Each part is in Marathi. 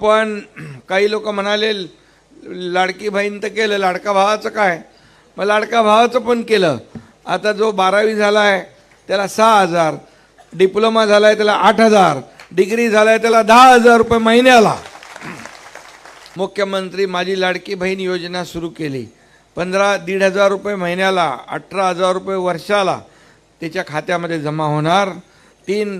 पण काही लोक म्हणाले लाडकी बहीण तर केलं लाडका भावाचं काय? मग लाडका भावाचं पण केलं. आता जो बारावी झाला आहे त्याला सहा हजार. डिप्लोमा झाला आहे त्याला आठ हजार. डिग्री झाला आहे त्याला दहा हजार रुपये महिन्याला. मुख्यमंत्री माझी लाडकी बहीण योजना सुरू केली. पंधरा दीड हजार रुपये महिन्याला अठरा हजार रुपये वर्षाला त्याच्या खात्यामध्ये जमा होणार. तीन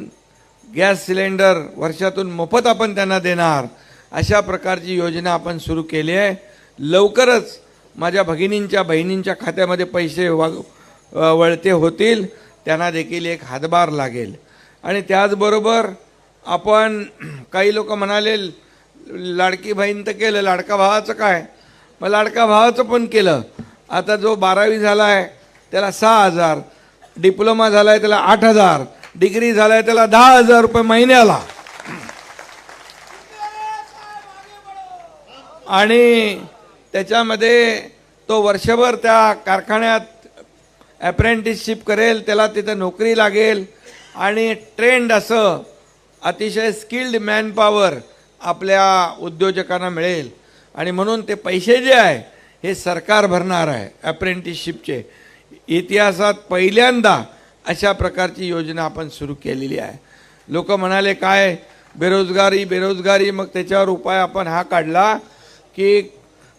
गॅस सिलेंडर वर्षातून मोफत आपण त्यांना देणार. अशा प्रकारची योजना आपण सुरू केली आहे. लवकरच माझ्या भगिनींच्या बहिणींच्या खात्यामध्ये पैसे वाग वळते होतील. त्यांना देखील एक हातभार लागेल. आणि त्याचबरोबर आपण काही लोक म्हणाले लाडकी बहीण तर केलं लाडका भावाचं काय? मग लाडका भावाचं पण केलं. आता जो बारावी झाला आहे त्याला सहा हजार. डिप्लोमा झाला आहे त्याला आठ हजार. डिग्री झाला आहे त्याला दहा हजार रुपये महिन्याला. आणि त्याच्यामध्ये तो वर्षभर त्या कारखान्यात ॲप्रेंटिसशिप करेल त्याला तिथं नोकरी लागेल आणि ट्रेंड असं अतिशय स्किल्ड मॅनपॉवर आपल्या उद्योजकांना मिळेल. आणि म्हणून ते पैसे जे आहे हे सरकार भरणार आहे अप्रेंटिसशिपचे इतिहासात पहिल्यांदा अशा प्रकारची योजना आपण सुरू केलेली आहे. लोक म्हणाले काय? बेरोजगारी बेरोजगारी मग त्याच्यावर उपाय आपण हा काढला की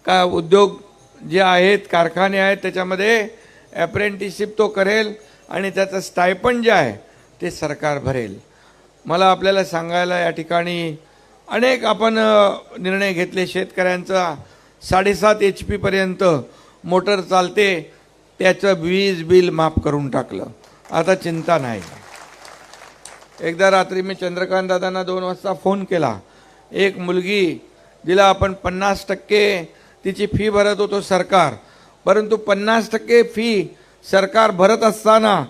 का उद्योग जे आहेत कारखाने आहेत त्याच्यामध्ये ॲप्रेंटिसशिप तो करेल आणि त्याचं स्टायपण जे आहे ते सरकार भरेल. मला आपल्याला सांगायला या ठिकाणी अनेक आपण निर्णय घेतले. शेतकऱ्यांचा साडेसात एच पीपर्यंत मोटर चालते त्याचं वीज बिल माफ करून टाकलं. आता चिंता नाही. एकदा रात्री मी चंद्रकांत दादांना दोन वाजता फोन केला. एक मुलगी जिला आपण पन्नास टक्के तिची फी भरत होतो सरकार. परंतु पन्नास टक्के फी सरकार भरत असताना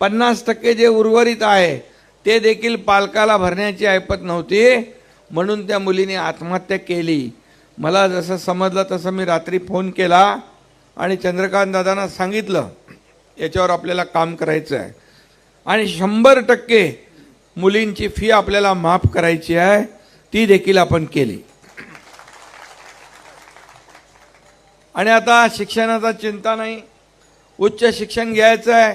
पन्नास टक्के जे उर्वरित आहे ते देखील पालकाला भरण्याची ऐपत नव्हती. म्हणून त्या मुलीने आत्महत्या केली. मला जसं समजलं तसं मी रात्री फोन केला आणि चंद्रकांत दादांना सांगितलं याच्यावर आपल्याला काम करायचं आहे. आणि शंभर टक्के मुलींची फी आपल्याला माफ करायची आहे ती देखील आपण केली. आणि आता शिक्षणाचा चिंता नाही. उच्च शिक्षण घ्यायचं आहे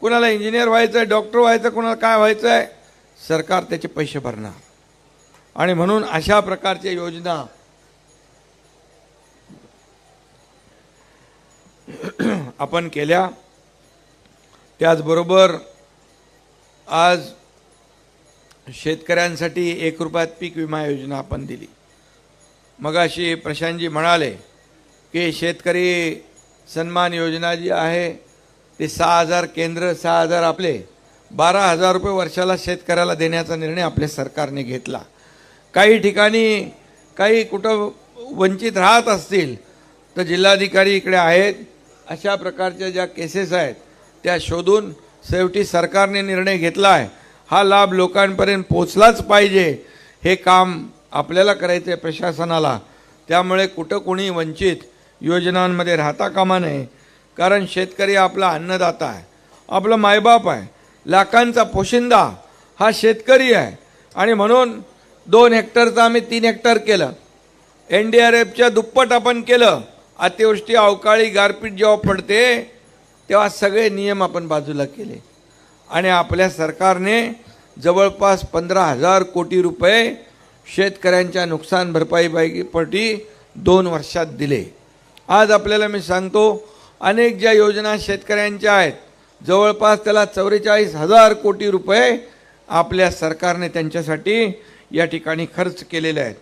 कुणाला इंजिनियर व्हायचं आहे डॉक्टर व्हायचं कुणाला काय व्हायचं आहे सरकार त्याचे पैसे भरणार. आणि म्हणून अशा प्रकारच्या योजना आपण केल्या. त्याचबरोबर आज शेतकऱ्यांसाठी एक रुपयात पीक विमा योजना आपण दिली. मगाशी प्रशांतजी म्हणाले की शेतकरी सन्मान योजना जी आहे ते सहा हजार केंद्र सहा हजार आपले बारा हजार रुपये वर्षाला शेतकऱ्याला देण्याचा निर्णय आपल्या सरकारने घेतला. काही ठिकाणी काही कुठं वंचित राहत असतील तर जिल्हाधिकारी इकडे आहेत. अशा प्रकारच्या ज्या केसेस आहेत त्या शोधून शेवटी सरकारने निर्णय घेतला आहे. हा लाभ लोकांपर्यंत पोचलाच पाहिजे हे काम आपल्याला करायचं आहे प्रशासनाला. त्यामुळे कुठं कोणी वंचित योजनांमध्ये राहता कामा नये. कारण शेतकरी आपला अन्नदाता आहे. आपलं मायबाप आहे. लाखांचा पोशिंदा हा शेतकरी आहे. आणि म्हणून दोन हेक्टरचं आम्ही तीन हेक्टर केलं. एन डी आर एफच्या दुप्पट आपण केलं. अतिवृष्टी अवकाळी गारपीट जेव्हा पडते तेव्हा सगळे नियम आपण बाजूला केले. आणि आपल्या सरकारने जवळपास पंधरा हजार कोटी रुपये शेतकऱ्यांच्या नुकसान भरपाईपैकी दोन वर्षात दिले. आज आपल्याला मी सांगतो अनेक ज्या योजना शेतकऱ्यांच्या आहेत जवळपास त्याला चौवेचाळीस हजार कोटी रुपये आपल्या सरकारने त्यांच्यासाठी या ठिकाणी खर्च केलेले आहेत.